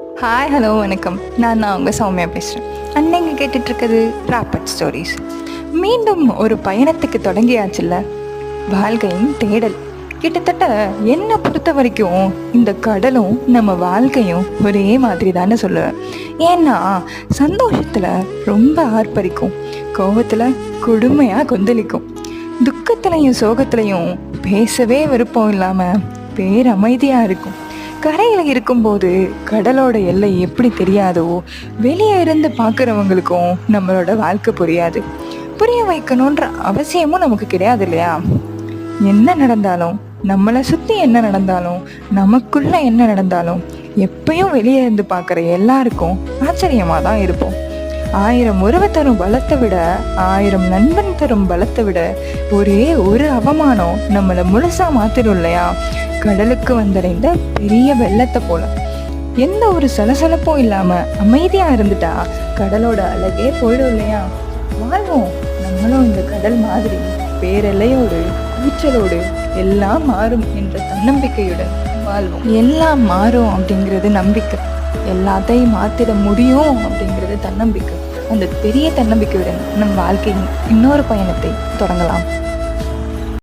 Hi hello வணக்கம். நான் தான் உங்கள் சௌமியா பேசுகிறேன் அன்னைங்க கேட்டுட்ருக்கிறது ராப்பட் ஸ்டோரிஸ் மீண்டும் ஒரு பயணத்துக்கு தொடங்கியாச்சுல்ல? வாழ்க்கையின் தேடல். கிட்டத்தட்ட என்னை பொறுத்த வரைக்கும் இந்த கடலும் நம்ம வாழ்க்கையும் ஒரே மாதிரி தானே சொல்லுவேன். ஏன்னா சந்தோஷத்தில் ரொம்ப ஆர்ப்பரிக்கும். கோவத்தில் கொடுமையாக கொந்தளிக்கும். துக்கத்துலையும் சோகத்துலையும் பேசவே விருப்பம் இல்லாமல் பேரமைதியாக இருக்கும். கரையில் இருக்கும்போது கடலோட எல்லை எப்படி தெரியாதோ வெளியே இருந்து பார்க்குறவங்களுக்கும் நம்மளோட வாழ்க்கை புரியாது. புரிய வைக்கணுன்ற அவசியமும் நமக்கு கிடையாது இல்லையா? என்ன நடந்தாலும் நம்மளை சுற்றி என்ன நடந்தாலும் நமக்குள்ள என்ன நடந்தாலும் எப்பயும் வெளியே இருந்து பார்க்குற எல்லாருக்கும் ஆச்சரியமாக தான் இருப்போம். ஆயிரம் உறவு தரும் பலத்தை விட ஆயிரம் நண்பன் தரும் பலத்தை விட ஒரே ஒரு அவமானம் நம்மளை முழுசாக மாத்திரும் இல்லையா? கடலுக்கு வந்தடைந்த பெரிய வெள்ளத்தை போல. எந்த ஒரு சலசலப்பும் இல்லாம அமைதியா இருந்துட்டா கடலோட அழகே போயிடும் இல்லையா? வாழ்வோம். நம்மளும் இந்த கடல் மாதிரி பேரலையோடு கூச்சலோடு எல்லாம் மாறும் என்ற தன்னம்பிக்கையுடன் வாழ்வோம். எல்லாம் மாறும் அப்படிங்கிறது நம்பிக்கை. எல்லாத்தையும் மாத்திட முடியும் அப்படிங்கிறது தன்னம்பிக்கை. அந்த பெரிய தன்னம்பிக்கையுடன் நம் வாழ்க்கையின் இன்னொரு பயணத்தை தொடங்கலாம்.